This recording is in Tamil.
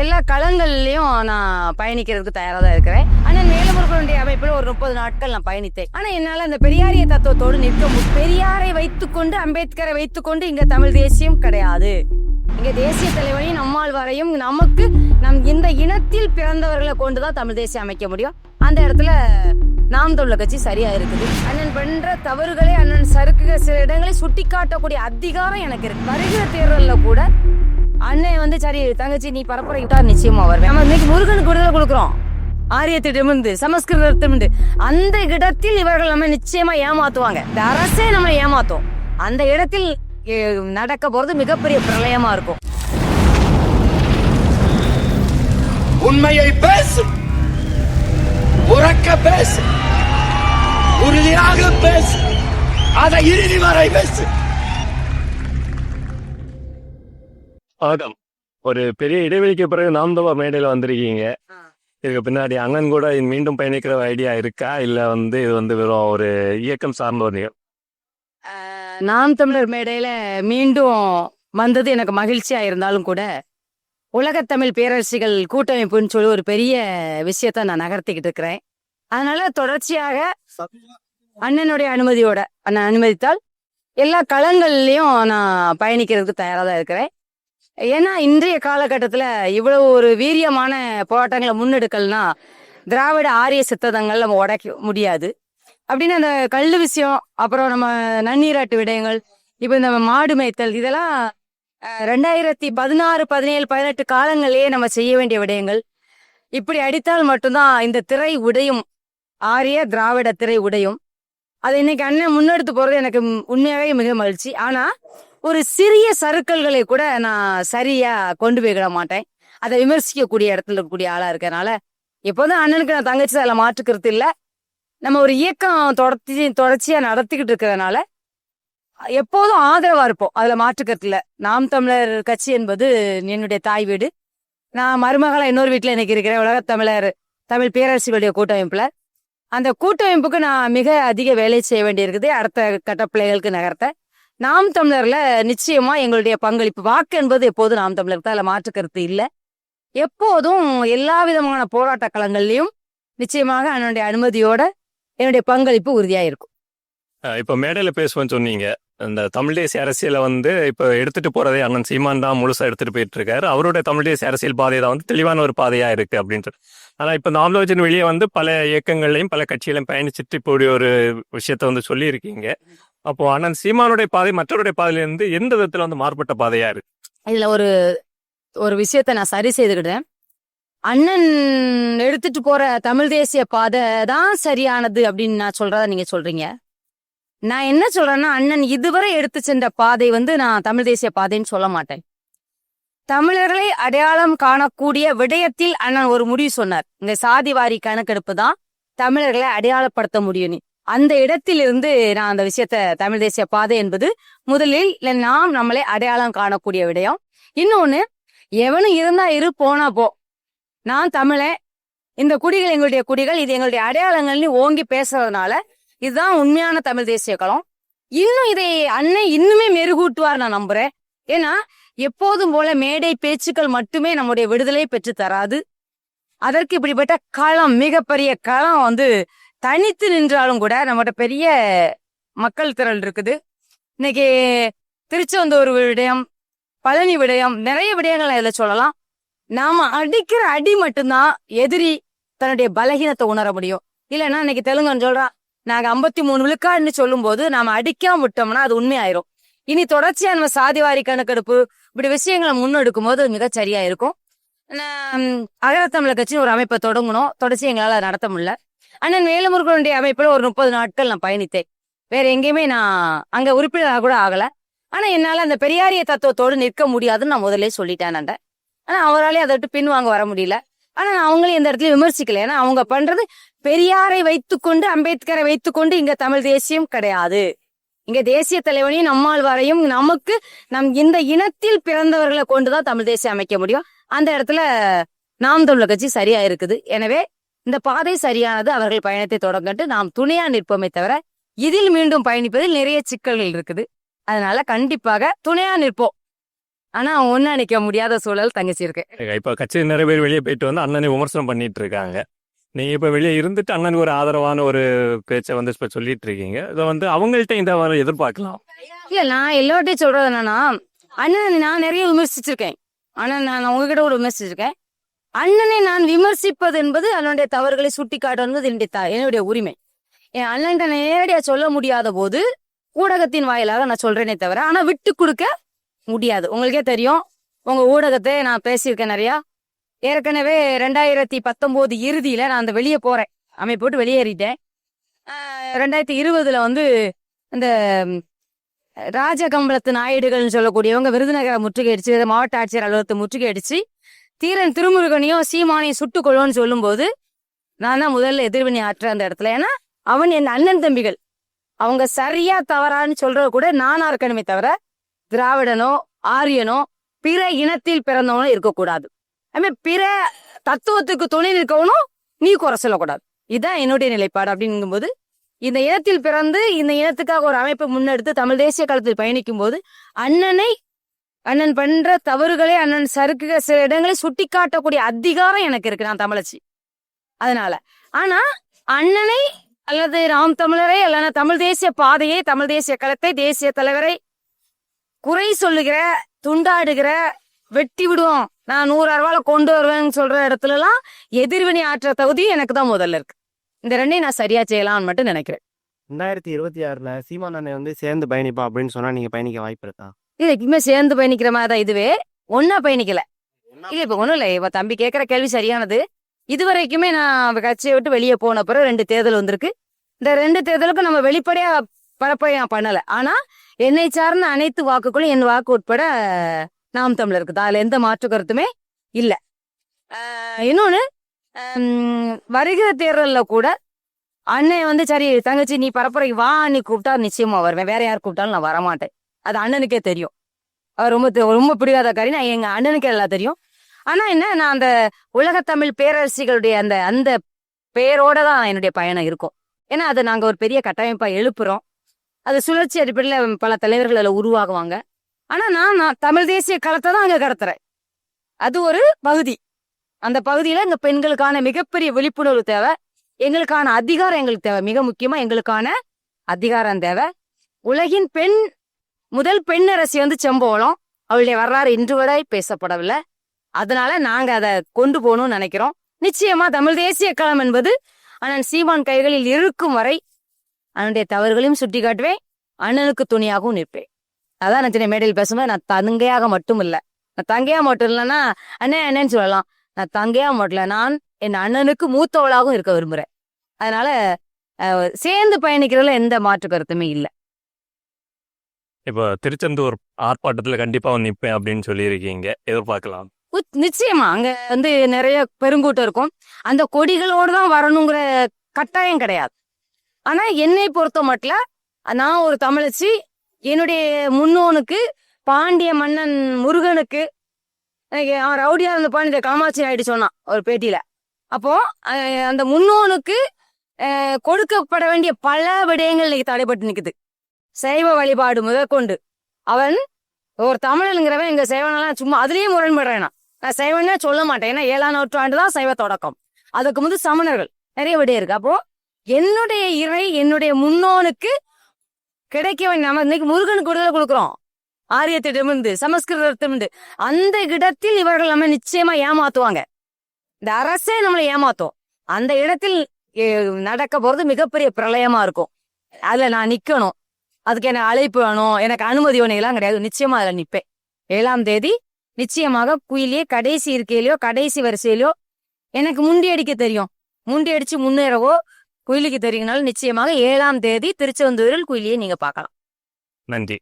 எல்லா களங்கள்லயும் நான் பயணிக்கிறதுக்கு தயாரா தான் இருக்கிறேன். ஆனால் மேலமுருகனுடைய அமைப்பில் ஒரு முப்பது நாட்கள் நான் பயணித்தேன். ஆனா என்னால அந்த பெரியாரிய தத்துவத்தோடு நிற்க முடியும் பெரியாரை வைத்துக்கொண்டு அம்பேத்கரை வைத்துக்கொண்டு இங்க தமிழ் தேசியம் கிடையாது. இங்க தேசிய தலைவரையும் நம்மால் வரையும் நமக்கு நம் இந்த இனத்தில் பிறந்தவர்களை கொண்டுதான் தமிழ் தேசியம் அமைக்க முடியும். அந்த இடத்துல நாம் தமிழர் கட்சி சரியா இருக்குது. அண்ணன் பண்ற தவறுகளை அண்ணன் சறுக்குகிற சில இடங்களை சுட்டி காட்டக்கூடிய அதிகாரம் எனக்கு இருக்கு. வருகிற தேர்தலில் கூட அண்ணன் வந்து சரி தங்கச்சி நீ பரப்புரை விட்டா நிச்சயமா வருவேன். நம்ம இன்னைக்கு முருகனுக்கு விடுதலை கொடுக்குறோம். ஆரியத்திடமிருந்து சமஸ்கிருதத்திடமிருந்து அந்த இடத்தில் இவர்கள் நம்ம நிச்சயமா ஏமாத்துவாங்க. இந்த அரசே நம்ம ஏமாத்தும். அந்த இடத்தில் நடக்க போறது மிகப்பெரிய பிரளயமா இருக்கும். உண்மையை பேசு. உறக்க பேசு. உறுதியாக பேசு. அதை இறுதி வரை பேசு. வணக்கம் ஒரு பெரிய இடைவெளிக்கு பிறகு நாம் தவா மேடையில் வந்திருக்கீங்க. இதுக்கு பின்னாடி அண்ணன் கூட மீண்டும் பயணிக்கிற ஐடியா இருக்கா? இல்ல வந்து இது வந்து வெறும் ஒரு இயக்கம் சார்ந்த ஒரு நிகழ்வு? நாம் தமிழர் மேடையில மீண்டும் வந்தது எனக்கு மகிழ்ச்சியா இருந்தாலும் கூட உலகத்தமிழ் பேரரசிகள் கூட்டமைப்புன்னு சொல்லி ஒரு பெரிய விஷயத்த நான் நகர்த்திக்கிட்டு இருக்கிறேன். அதனால தொடர்ச்சியாக அண்ணனுடைய அனுமதியோட அண்ணன் அனுமதித்தால் எல்லா களங்கள்லயும் நான் பயணிக்கிறதுக்கு தயாரா தான் இருக்கிறேன். ஏன்னா இன்றைய காலகட்டத்தில் இவ்வளவு ஒரு வீரியமான போராட்டங்களை முன்னெடுக்கல்னா திராவிட ஆரிய சித்ததங்கள் நம்ம உடைக்க முடியாது. அப்படின்னு அந்த கல் விஷயம் அப்புறம் நம்ம நன்னீராட்டு விடயங்கள் இப்போ இந்த மாடு மேய்த்தல் இதெல்லாம் ரெண்டாயிரத்தி பதினாறு பதினேழு பதினெட்டு காலங்களிலேயே நம்ம செய்ய வேண்டிய விடயங்கள். இப்படி அடித்தால் மட்டும்தான் இந்த திரை உடையும். ஆரிய திராவிட திரை உடையும். அதை இன்னைக்கு அண்ணன் முன்னெடுத்து போறது எனக்கு உண்மையாகவே மிக மகிழ்ச்சி. ஆனா ஒரு சிறிய சறுக்கல்களை கூட நான் சரியா கொண்டு போய்கிட மாட்டேன். அதை விமர்சிக்கக்கூடிய இடத்துல இருக்கக்கூடிய ஆளா இருக்கனால எப்போதும் அண்ணனுக்கு நான் தங்கச்சி அதில் மாற்றுக்கிறது இல்லை. நம்ம ஒரு இயக்கம் தொடர்ச்சி தொடர்ச்சியா நடத்திக்கிட்டு இருக்கிறதுனால எப்போதும் ஆதரவா இருப்போம். அதுல மாற்றுக்கிறது நாம் தமிழர் கட்சி என்பது என்னுடைய தாய் வீடு. நான் மருமகளா இன்னொரு வீட்டுல இன்னைக்கு இருக்கிறேன். உலக தமிழர் தமிழ் பேரரசுகளுடைய கூட்டமைப்புல. அந்த கூட்டமைப்புக்கு நான் மிக அதிக வேலை செய்ய வேண்டியிருக்குது. அடுத்த கட்ட பிள்ளைகளுக்கு நகர்த்த. நாம் தமிழர்ல நிச்சயமா எங்களுடைய பங்களிப்பு வாக்கு என்பது எப்போதும் நாம் தமிழருக்கு தான் மாற்று கருத்து இல்லை. எப்போதும் எல்லா விதமான போராட்ட களங்கள்லயும் நிச்சயமாக என்னுடைய அனுமதியோட என்னுடைய பங்களிப்பு உறுதியா இருக்கும். இப்ப மேடையில பேசுவேன்னு சொன்னீங்க. இந்த தமிழ் தேசிய அரசியலை வந்து இப்ப எடுத்துட்டு போறதே அண்ணன் சீமான் தான் முழுசா எடுத்துட்டு போயிட்டு இருக்காரு. அவருடைய தமிழ் தேசிய அரசியல் பாதை தான் வந்து தெளிவான ஒரு பாதையா இருக்கு அப்படின்ட்டு ஆனா இப்ப இந்த வெளியே வந்து பல இயக்கங்களையும் பல கட்சிகளையும் பயணிச்சுட்டு இப்படி ஒரு விஷயத்த வந்து சொல்லியிருக்கீங்க. அப்போ அண்ணன் சீமானுடைய பாதை மற்றவருடைய பாதையிலிருந்து எந்த விதத்துல வந்து மாறுபட்ட பாதையா இருக்கு? இதுல ஒரு ஒரு விஷயத்த நான் சரி செய்துக்கிட்டேன் அண்ணன் எடுத்துட்டு போற தமிழ் தேசிய பாதை தான் சரியானது அப்படின்னு நான் சொல்றத நீங்க சொல்றீங்க. நான் என்ன சொல்றேன்னா அண்ணன் இதுவரை எடுத்து சென்ற பாதை வந்து நான் தமிழ் தேசிய பாதைன்னு சொல்ல மாட்டேன். தமிழர்களை அடையாளம் காணக்கூடிய விடயத்தில் அண்ணன் ஒரு முடிவு சொன்னார். இந்த சாதிவாரி கணக்கெடுப்பு தான் தமிழர்களை அடையாளப்படுத்த முடியும் அந்த இடத்திலிருந்து நான் அந்த விஷயத்த தமிழ் தேசிய பாதை என்பது முதலில் நாம் நம்மளை அடையாளம் காணக்கூடிய விடயம். இன்னொன்னு எவனும் இருந்தா இரு போனா போ. நான் தமிழன் இந்த குடிகள் எங்களுடைய குடிகள் இது எங்களுடைய அடையாளங்கள்னு ஓங்கி பேசுறதுனால இதுதான் உண்மையான தமிழ் தேசிய களம். இன்னும் இதை அன்னை இன்னுமே மெருகூட்டுவார் நான் நம்புறேன். ஏன்னா எப்போதும் போல மேடை பேச்சுக்கள் மட்டுமே நம்முடைய விடுதலை பெற்று தராது. அதற்கு இப்படிப்பட்ட களம் மிகப்பெரிய களம் வந்து தனித்து நின்றாலும் கூட நம்மகிட்ட பெரிய மக்கள் திரள் இருக்குது. இன்னைக்கு திருச்செந்தூர் விடயம் பழனி விடயம் நிறைய விடயங்களை இதில் சொல்லலாம். நாம அடிக்கிற அடி மட்டும்தான் எதிரி தன்னுடைய பலகீனத்தை உணர முடியும். இல்லைன்னா இன்னைக்கு தெலுங்கன் சொல்றான் நாங்க ஐம்பத்தி மூணு விழுக்காடுன்னு சொல்லும்போது நாம அடிக்காம விட்டோம்னா அது உண்மையாயிரும். இனி தொடர்ச்சியா நம்ம சாதிவாரி கணக்கெடுப்பு இப்படி விஷயங்களை முன்னெடுக்கும் போது மிக சரியா இருக்கும். நான் அகரத்தமிழர் கட்சின்னு ஒரு அமைப்பை தொடங்கணும். தொடர்ச்சி எங்களால் நடத்த முடியல. அண்ணன் வேலுமுருகனுடைய அமைப்பில் ஒரு முப்பது நாட்கள் நான் பயணித்தேன். வேற எங்கேயுமே நான் அங்க உறுப்பினராக கூட ஆகல. ஆனா என்னால அந்த பெரியாரிய தத்துவத்தோடு நிற்க முடியாதுன்னு நான் முதலே சொல்லிட்டேன் அந்த ஆனா அவராலே அதை விட்டு பின்வாங்க வர முடியல. ஆனா நான் அவங்களையும் இந்த இடத்துல விமர்சிக்கல. ஏன்னா அவங்க பண்றது பெரியாரை வைத்துக்கொண்டு அம்பேத்கரை வைத்துக்கொண்டு இங்க தமிழ் தேசியம் கிடையாது. இங்க தேசிய தலைவனையும் நம்மாழ்வாரையும் நமக்கு நம் இந்த இனத்தில் பிறந்தவர்களை கொண்டுதான் தமிழ் தேசியம் அமைக்க முடியும். அந்த இடத்துல நாம் தமிழர் கட்சி சரியா இருக்குது. எனவே இந்த பாதை சரியானது அவர்கள் பயணத்தை தொடங்கட்டு நாம் துணையா நிற்போமே தவிர இதில் மீண்டும் பயணிப்பதில் நிறைய சிக்கல்கள் இருக்குது. அதனால கண்டிப்பாக துணையா நிற்போம். ஆனா ஒன்னா நிக்க முடியாத சூழல் தங்கச்சி இருக்கு. இப்ப கட்சி நிறைய பேர் வெளியே போயிட்டு வந்து அண்ணனை விமர்சனம் பண்ணிட்டு இருக்காங்க. நீங்க இப்ப வெளியே இருந்துட்டு அண்ணனுக்கு ஒரு ஆதரவான ஒரு பேச்சை வந்து இப்ப சொல்லிட்டு இருக்கீங்க. இதை வந்து அவங்கள்ட்ட இந்த வர எதிர்பார்க்கலாம். இல்ல நான் எல்லார்ட்டையும் சொல்றது என்னன்னா அண்ணன் நான் நிறைய விமர்சிச்சிருக்கேன். ஆனா நான் உங்ககிட்ட கூட விமர்சிச்சிருக்கேன். அண்ணனை நான் விமர்சிப்பது என்பது அண்ணனுடைய தவறுகளை சுட்டி காட்டுவது என்னுடைய த- என்னுடைய உரிமை. என் அண்ணன்கிட்ட நேரடியா சொல்ல முடியாத போது ஊடகத்தின் வாயிலாக நான் சொல்றேனே தவிர ஆனா விட்டு கொடுக்க முடியாது. உங்களுக்கே தெரியும் உங்க ஊடகத்தை நான் பேசியிருக்கேன் நிறையா. ஏற்கனவே ரெண்டாயிரத்தி பத்தொன்பது இறுதியில நான் அந்த வெளியே போறேன். அமைப்பு போட்டு வெளியேறிட்டேன். ரெண்டாயிரத்தி இருபதுல வந்து இந்த ராஜகம்பளத்து நாயுடுகள்னு சொல்லக்கூடியவங்க விருதுநகரை முற்றுகையடிச்சு மாவட்ட ஆட்சியர் அலுவலகத்தை முற்றுகையடிச்சு தீரன் திருமுருகனையும் சீமானையும் சுட்டுக் கொள்வோன்னு சொல்லும்போது நான் தான் முதல்ல எதிர்வினை ஆற்ற அந்த இடத்துல. ஏன்னா அவன் என் அண்ணன் தம்பிகள். அவங்க சரியா தவறான்னு சொல்றது கூட நானா இருக்கணுமே தவிர திராவிடனோ ஆரியனோ பிற இனத்தில் பிறந்தவனும் இருக்கக்கூடாது. அதுமாதிரி பிற தத்துவத்துக்கு துணை நிற்கவனும் நீ குறை சொல்லக்கூடாது. இதுதான் என்னுடைய நிலைப்பாடு அப்படிங்கும்போது இந்த இனத்தில் பிறந்து இந்த இனத்துக்காக ஒரு அமைப்பை முன்னெடுத்து தமிழ் தேசிய காலத்தில் பயணிக்கும் போது அண்ணனை அண்ணன் பண்ற தவறுகளை அண்ணன் சறுக்கு சில இடங்களை சுட்டி காட்டக்கூடிய அதிகாரம் எனக்கு இருக்கு நான் தமிழச்சி. அதனால. ஆனா அண்ணனை அல்லது ராம் தமிழரை அல்லது தமிழ் தேசிய பாதையை தமிழ் தேசிய களத்தை தேசிய தலைவரை குறை சொல்லுகிற துண்டாடுகிற வெட்டி விடுவோம். நான் நூறு அறுவால கொண்டு வருவேன்னு சொல்ற இடத்துல எல்லாம் எதிர்வினை ஆற்ற தகுதி எனக்கு தான் முதல்ல இருக்கு. இந்த ரெண்டையும் நான் சரியா செய்யலாம்னு மட்டும் நினைக்கிறேன். ரெண்டாயிரத்தி இருபத்தி ஆறுல சீமான் அண்ணன் வந்து சேர்ந்து பயணிப்பா அப்படின்னு சொன்னா நீங்க பயணிக்க வாய்ப்பு இருக்கா? இது எப்பயுமே சேர்ந்து பயணிக்கிற மாதிரி தான் இதுவே. ஒன்னா பயணிக்கல. இல்ல இப்ப ஒண்ணும் இல்ல. இப்ப தம்பி கேக்குற கேள்வி சரியானது. இது வரைக்குமே நான் கட்சியை விட்டு வெளியே போன பிறகு ரெண்டு தேர்தல் வந்திருக்கு. இந்த ரெண்டு தேர்தலுக்கும் நம்ம வெளிப்படையா பரப்ப நான் பண்ணல. ஆனா என்னை சார்ந்த அனைத்து வாக்குகளும் என் வாக்கு உட்பட நாம் தமிழருக்கு தான். அதுல எந்த மாற்று கருத்துமே இல்ல. இன்னொன்னு வருகிற தேர்தல்ல கூட அண்ணன் வந்து சரி தங்கச்சி நீ பரப்புரைக்கு வா நீ கூப்பிட்டா நிச்சயமா வருவேன். வேற யார் கூப்பிட்டாலும் நான் வரமாட்டேன். அது அண்ணனுக்கே தெரியும். ரொம்ப தெ- ரொம்ப பிடிக்காத காரியம் நான் எங்கள் அண்ணனுக்கே எல்லாம் தெரியும். ஆனால் என்ன நான் அந்த உலகத்தமிழ் பேரரசிகளுடைய அந்த அந்த பேரோட தான் என்னுடைய பயணம் இருக்கும். ஏன்னா அதை நாங்கள் ஒரு பெரிய கட்டமைப்பாக எழுப்புறோம். அது சுழற்சி அடிப்படையில் பல தலைவர்கள் அதில் உருவாகுவாங்க. ஆனால் நான் நான் தமிழ் தேசிய களத்தை தான் அங்கே கடத்துறேன். அது ஒரு பகுதி. அந்த பகுதியில் எங்கள் பெண்களுக்கான மிகப்பெரிய விழிப்புணர்வு தேவை. எங்களுக்கான அதிகாரம் எங்களுக்கு தேவை. மிக முக்கியமாக எங்களுக்கான அதிகாரம் தேவை. உலகின் பெண் முதல் பெண் அரசி வந்து செம்போலம் அவளுடைய வரலாறு இன்று வரை பேசப்படவில்லை. அதனால நாங்க அதை கொண்டு போகணும்னு நினைக்கிறோம். நிச்சயமா தமிழ் தேசிய களம் என்பது அண்ணன் சீமான் கைகளில் இருக்கும் வரை அண்ணனுடைய தவறுகளையும் சுட்டி காட்டுவேன் அண்ணனுக்கு துணியாகவும் நிற்பேன். அதான் நான் சின்ன மேடையில் பேசும்போது நான் தங்கையாக மட்டும் இல்லை நான் தங்கையா மட்டும் இல்லைன்னா அண்ணே அண்ணன்னு சொல்லலாம். நான் தங்கையா மட்டும் நான் என் அண்ணனுக்கு மூத்தவளாகவும் இருக்க விரும்புறேன். அதனால சேர்ந்து பயணிக்கிறதுல எந்த மாற்று கருத்துமே இல்லை. இப்போ திருச்செந்தூர் ஆர்ப்பாட்டத்துல கண்டிப்பா வந்து நிப்பேன் அப்படின்னு சொல்லியிருக்கீங்க. எதிர்பார்க்கலாம். நிச்சயமா. அங்க வந்து நிறைய பெருங்கூட்டம் இருக்கும். அந்த கொடிகளோடு தான் வரணுங்கிற கட்டாயம் கிடையாது. ஆனா என்னை பொறுத்த மட்டும் நான் ஒரு தமிழச்சி என்னுடைய முன்னோனுக்கு பாண்டிய மன்னன் முருகனுக்கு அவன் ரவுடியா இருந்த பாண்டிய காமாட்சி நாயுடு சொன்னான் ஒரு பேட்டியில. அப்போ அந்த முன்னோனுக்கு கொடுக்கப்பட வேண்டிய பல விடயங்கள் இன்னைக்கு தடைபட்டு நிக்குது. சைவ வழிபாடு முதற்கொண்டு. அவன் ஒரு தமிழனுங்கிறவன் எங்க சைவனெல்லாம் சும்மா அதுலயே முரண்படுறேன். நான். சைவனே சொல்ல மாட்டேன். ஏன்னா ஏழாம் நூற்றாண்டு தான் சைவ தொடக்கம். அதுக்கு முந்தைய சமணர்கள். நிறைய விடயம் இருக்கு. அப்போ என்னுடைய இறை என்னுடைய முன்னோனுக்கு கிடைக்கவன் நம்ம இன்னைக்கு முருகன் கூடுதல் கொடுக்குறோம். ஆரியத்திடமிருந்து சமஸ்கிருதத்திலிருந்து அந்த இடத்தில் இவர்கள் நம்ம நிச்சயமா ஏமாத்துவாங்க. இந்த அரசே நம்மளை ஏமாத்தும். அந்த இடத்தில் நடக்க போறது மிகப்பெரிய பிரளயமா இருக்கும். அதுல நான் நிக்கணும். அதுக்கு எனக்கு அழைப்பு வேணும். எனக்கு அனுமதி வேணும். எல்லாம் கிடையாது. நிச்சயமா அதில் நிற்பேன் ஏழாம் தேதி நிச்சயமாக குயிலே கடைசி இருக்கையிலையோ கடைசி வரிசையிலையோ எனக்கு முண்டி அடிக்க தெரியும். முண்டி அடிச்சு முன்னேறவோ குயிலுக்கு தெரியுனாலும் நிச்சயமாக ஏழாம் தேதி திருச்செந்தூரில் குயிலியை நீங்க பார்க்கலாம். நன்றி.